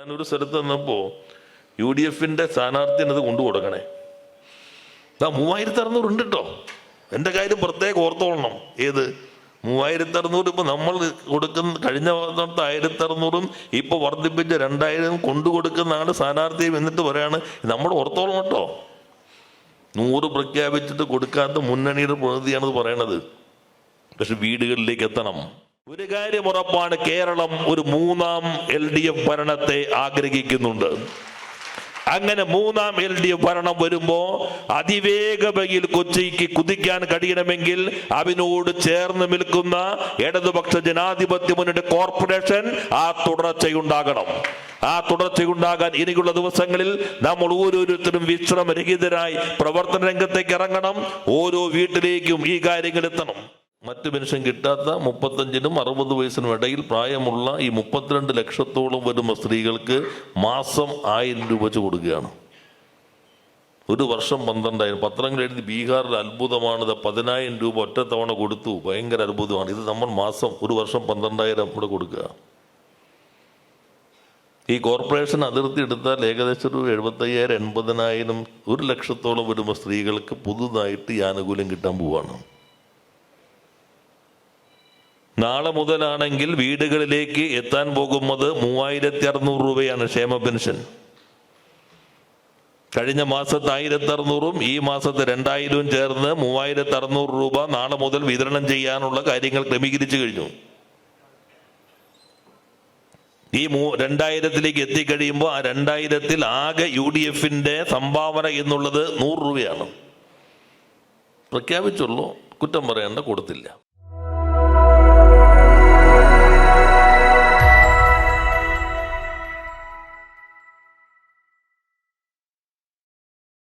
ഞാനൊരു സ്ഥലത്ത് നിന്നപ്പോ യു ഡി എഫിന്റെ സ്ഥാനാർത്ഥിനത് കൊണ്ടു കൊടുക്കണേ ആ മൂവായിരത്തി അറുന്നൂറ് ഉണ്ട് കേട്ടോ എന്റെ കാര്യം പ്രത്യേകം ഓർത്തോളണം. ഏത്? മൂവായിരത്തി അറുന്നൂറ് ഇപ്പൊ നമ്മൾ കൊടുക്കുന്ന കഴിഞ്ഞ വർഷത്തെ ആയിരത്തി അറുന്നൂറും ഇപ്പൊ വർദ്ധിപ്പിച്ച രണ്ടായിരം കൊണ്ടു കൊടുക്കുന്ന സ്ഥാനാർത്ഥിയും എന്നിട്ട് പറയാണ്. നമ്മൾ ഓർത്തോളണം കേട്ടോ നൂറ് പ്രഖ്യാപിച്ചിട്ട് കൊടുക്കാത്ത മുന്നണിയുടെ പ്രതിനിധിയാണത് പറയണത്. പക്ഷെ വീടുകളിലേക്ക് എത്തണം. ഒരു കാര്യം ഉറപ്പാണ് കേരളം ഒരു മൂന്നാം എൽ ഡി എഫ് ഭരണത്തെ ആഗ്രഹിക്കുന്നുണ്ട്. അങ്ങനെ മൂന്നാം എൽ ഡി എഫ് ഭരണം വരുമ്പോ അതിവേഗതയിൽ കൊച്ചിക്ക് കുതിക്കാൻ കഴിയണമെങ്കിൽ അതിനോട് ചേർന്ന് നിൽക്കുന്ന ഇടതുപക്ഷ ജനാധിപത്യ മുന്നണി കോർപ്പറേഷൻ ആ തുടർച്ചയുണ്ടാകണം. ആ തുടർച്ചയുണ്ടാകാൻ ഇനിയുള്ള ദിവസങ്ങളിൽ നമ്മൾ ഓരോരുത്തരും വിശ്രമരഹിതരായി പ്രവർത്തന രംഗത്തേക്ക് ഇറങ്ങണം ഓരോ വീട്ടിലേക്കും ഈ കാര്യങ്ങൾ എത്തണം. മറ്റു പെൻഷൻ കിട്ടാത്ത മുപ്പത്തഞ്ചിനും അറുപത് വയസ്സിനും ഇടയിൽ പ്രായമുള്ള ഈ മുപ്പത്തിരണ്ട് ലക്ഷത്തോളം വരുന്ന സ്ത്രീകൾക്ക് മാസം ആയിരം രൂപ വെച്ച് കൊടുക്കുകയാണ്. ഒരു വർഷം പന്ത്രണ്ടായിരം. പത്രങ്ങൾ എഴുതി ബീഹാറിൽ അത്ഭുതമാണിത് പതിനായിരം രൂപ ഒറ്റ തവണ കൊടുത്തു. ഭയങ്കര അത്ഭുതമാണ്. ഇത് നമ്മൾ മാസം ഒരു വർഷം പന്ത്രണ്ടായിരം കൂടെ കൊടുക്കുക. ഈ കോർപ്പറേഷൻ അതിർത്തി എടുത്താൽ ഏകദേശം ഒരു എഴുപത്തയ്യായിരം എൺപതിനായിരം ഒരു ലക്ഷത്തോളം വരുമ്പോൾ സ്ത്രീകൾക്ക് പുതുതായിട്ട് ഈ ആനുകൂല്യം കിട്ടാൻ പോവാണ്. നാളെ മുതലാണെങ്കിൽ വീടുകളിലേക്ക് എത്താൻ പോകുന്നത് മൂവായിരത്തി അറുന്നൂറ് രൂപയാണ് ക്ഷേമ പെൻഷൻ. കഴിഞ്ഞ മാസത്തെ ആയിരത്തി അറുന്നൂറും ഈ മാസത്തെ രണ്ടായിരവും ചേർന്ന് മൂവായിരത്തി അറുന്നൂറ് രൂപ നാളെ മുതൽ വിതരണം ചെയ്യാനുള്ള കാര്യങ്ങൾ ക്രമീകരിച്ചു കഴിഞ്ഞു. ഈ മൂ രണ്ടായിരത്തിലേക്ക് എത്തിക്കഴിയുമ്പോൾ ആ രണ്ടായിരത്തിൽ ആകെ യു ഡി എഫിന്റെ സംഭാവന എന്നുള്ളത് നൂറ് രൂപയാണ്. പ്രഖ്യാപിച്ചുള്ളൂ കുറ്റം പറയേണ്ട കൊടുത്തില്ല.